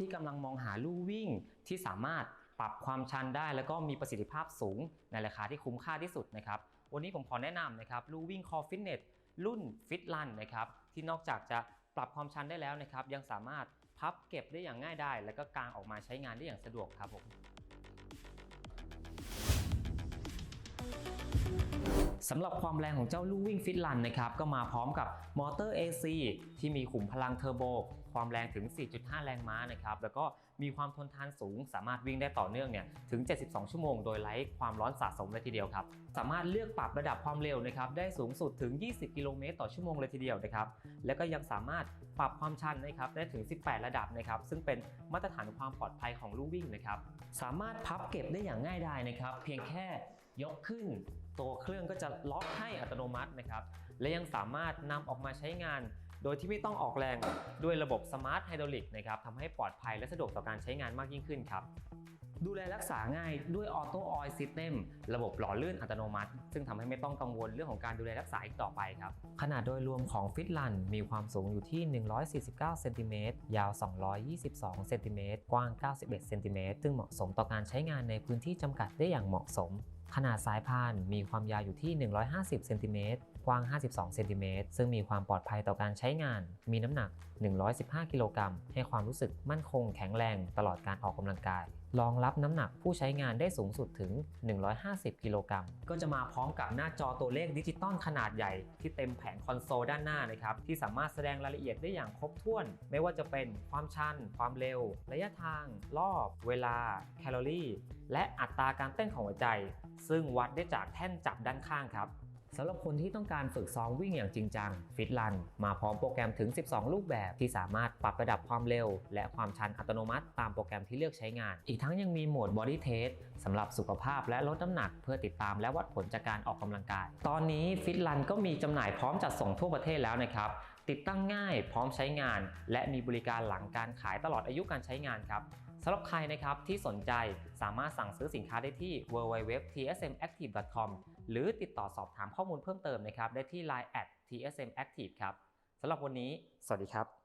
ที่กำลังมองหาลู่วิ่งที่สามารถปรับความชันได้แล้วก็มีประสิทธิภาพสูงในราคาที่คุ้มค่าที่สุดนะครับ วันนี้ผมขอแนะนำนะครับลู่วิ่งคอฟิตเนสรุ่นฟิตลันนะครับที่นอกจากจะปรับความชันได้แล้วนะครับ ยังสามารถพับเก็บได้อย่างง่ายได้ แล้วก็กางออกมาใช้งานได้อย่างสะดวกครับผม สำหรับความแรงของเจ้าลู่วิ่งฟิตลันนะครับก็มาพร้อมกับมอเตอร์ AC ที่มีขุมพลังเทอร์โบ ความแรงถึง 4.5 แรงม้านะครับแล้วก็มีความทนทานสูง สามารถวิ่งได้ต่อเนื่องเนี่ยถึง 72 ชั่วโมง โดยไร้ความร้อนสะสมเลยทีเดียวครับสามารถเลือกปรับระดับความเร็วนะครับได้สูงสุดถึง 20 กิโลเมตรต่อชั่วโมงเลยทีเดียวนะครับแล้วก็ยังสามารถปรับความชันนะครับได้ถึง 18 ระดับนะครับซึ่งเป็นมาตรฐานความปลอดภัยของลู่วิ่งนะครับสามารถพับเก็บได้อย่างง่ายดายนะครับเพียงแค่ ยกขึ้น ตัวเครื่องก็จะล็อกให้อัตโนมัตินะครับ และยังสามารถนำออกมาใช้งาน โดยที่ไม่ต้องออกแรงด้วยระบบสมาร์ทไฮดรอลิกนะครับทำให้ปลอดภัยและสะดวกต่อการใช้งานมากยิ่งขึ้นครับดูแลรักษาง่ายด้วยออโต้ออยล์ซิสเต็มระบบหล่อลื่นอัตโนมัติ ซึ่งทำให้ไม่ต้องกังวลเรื่องของการดูแลรักษาอีกต่อไปครับ ขนาดโดยรวมของฟิตลันมีความสูงอยู่ที่ 149 เซนติเมตร ยาว 222 เซนติเมตร กว้าง 91 เซนติเมตร ซึ่งเหมาะสมต่อการใช้งานในพื้นที่จำกัดได้อย่างเหมาะสม ขนาดสายพานมีความยาวอยู่ที่ 150เซนติเมตรกว้าง 52เซนติเมตรซึ่งมีความปลอดภัยต่อการใช้งาน มีน้ำหนัก 115 กิโลกรัม ให้ความรู้สึกมั่นคงแข็งแรงตลอดการออกกำลังกาย รองรับน้ำหนักผู้ใช้งานได้สูงสุดถึง 150 กิโลกรัม ก็จะมาพร้อมกับหน้าจอตัวเลขดิจิตอลขนาดใหญ่ ที่เต็มแผงคอนโซลด้านหน้านะครับ ที่สามารถแสดงรายละเอียดได้อย่างครบถ้วน ไม่ว่าจะเป็นความชัน ความเร็ว ระยะทาง รอบ เวลา แคลอรี่ และอัตราการเต้นของหัวใจซึ่งวัดได้จากแท่นจับด้านข้างครับสำหรับคนที่ต้องการฝึกซ้อมวิ่งอย่างจริงจังฟิตลันมาพร้อมโปรแกรมถึง 12 รูปแบบที่สามารถปรับระดับความเร็ว และความชันอัตโนมัติตามโปรแกรมที่เลือกใช้งาน อีกทั้งยังมีโหมด Body Test สำหรับสุขภาพและลดน้ำหนัก เพื่อติดตามและวัดผลจากการออกกำลังกาย ตอนนี้ฟิตลันก็มีจำหน่ายพร้อมจัดส่งทั่วประเทศแล้วนะครับติดตั้งง่ายพร้อมใช้งาน และมีบริการหลังการขายตลอดอายุการใช้งานครับ สำหรับใครนะครับที่สนใจสามารถสั่งซื้อสินค้าได้ที่ www.tsmactive.com หรือติดต่อสอบถามข้อมูลเพิ่มเติมนะครับได้ที่ Line at tsmactive ครับสำหรับวันนี้ สวัสดีครับ